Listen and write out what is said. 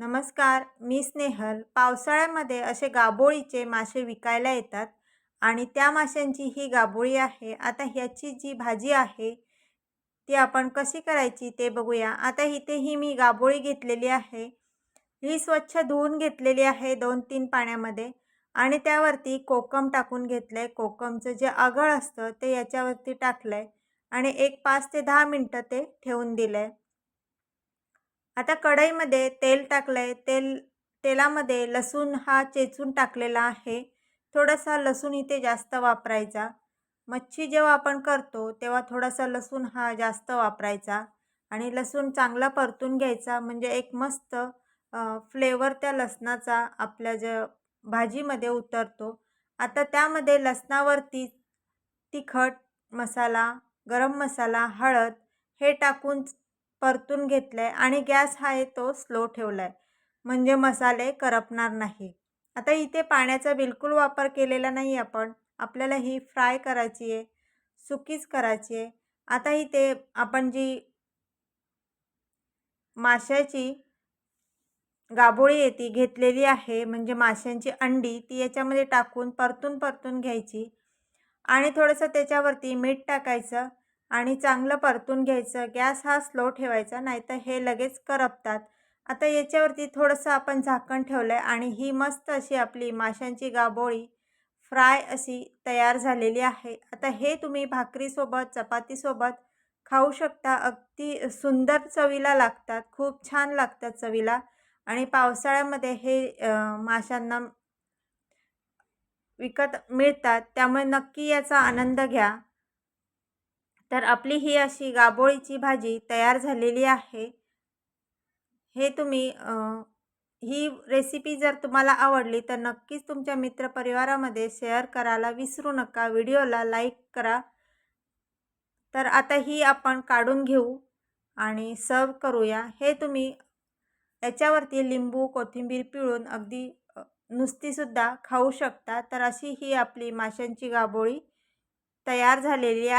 नमस्कार मी स्नेहल. पावसाळ्यामध्ये असे गाबोळीचे मासे विकायला येतात आणि त्या माशांची ही गाबोळी आहे. आता ह्याची जी भाजी आहे ती आपण कशी करायची ते बघूया. आता इथे ही मी गाबोळी घेतलेली आहे. ही स्वच्छ धुवून घेतलेली आहे दोन तीन पाण्यामध्ये आणि त्यावरती कोकम टाकून घेतलं आहे कोकमचं जे आगळ असतं ते याच्यावरती टाकलं आहे आणि एक पाच ते दहा मिनटं ते ठेवून दिलं आहे आता कढईमध्ये तेल टाकलं आहे तेल तेलामध्ये लसूण हा चेचून टाकलेला आहे. थोडासा लसूण इथे जास्त वापरायचा. मच्छी जेव्हा आपण करतो तेव्हा थोडासा लसूण हा जास्त वापरायचा आणि लसूण चांगला परतून घ्यायचा. म्हणजे एक मस्त फ्लेवर त्या लसणाचा आपल्या ज भाजीमध्ये उतरतो. आता त्यामध्ये लसणावरती तिखट मसाला गरम मसाला हळद हे टाकून परतून घेतलं आहे आणि गॅस हा आहे तो स्लो ठेवला आहे म्हणजे मसाले करपणार नाही. आता इथे पाण्याचा बिलकुल वापर केलेला नाही आपण. आपल्याला ही फ्राय करायची आहे. सुकीच करायची आहे. आता इथे आपण जी माशाची गाभोळी येते घेतलेली आहे. म्हणजे माशांची अंडी ती याच्यामध्ये टाकून परतून परतून घ्यायची. आणि थोडंसं त्याच्यावरती मीठ टाकायचं. आणि चांगलं परतून घ्यायचं. गॅस हा स्लो ठेवायचा नाहीतर हे लगेच करपतात. आता याच्यावरती थोडंसं आपण झाकण ठेवलं आहे आणि ही मस्त अशी आपली माशांची गाबोळी फ्राय अशी तयार झालेली आहे. आता हे तुम्ही भाकरीसोबत चपातीसोबत खाऊ शकता. अगदी सुंदर चवीला लागतात. खूप छान लागतात चवीला. आणि पावसाळ्यामध्ये हे माशांना विकत मिळतात. त्यामुळे नक्की याचा आनंद घ्या. तर आपली ही अशी गाबोळीची भाजी तयार झालेली आहे. हे तुम्ही ही रेसिपी जर तुम्हाला आवडली तर नक्कीच तुमच्या मित्रपरिवारामध्ये शेअर करायला विसरू नका. व्हिडिओला लाईक करा. तर आता ही आपण काढून घेऊ आणि सर्व करूया. हे तुम्ही याच्यावरती लिंबू कोथिंबीर पिळून अगदी नुसतीसुद्धा खाऊ शकता. तर अशी ही आपली माशांची गाबोळी तयार झालेली आहे.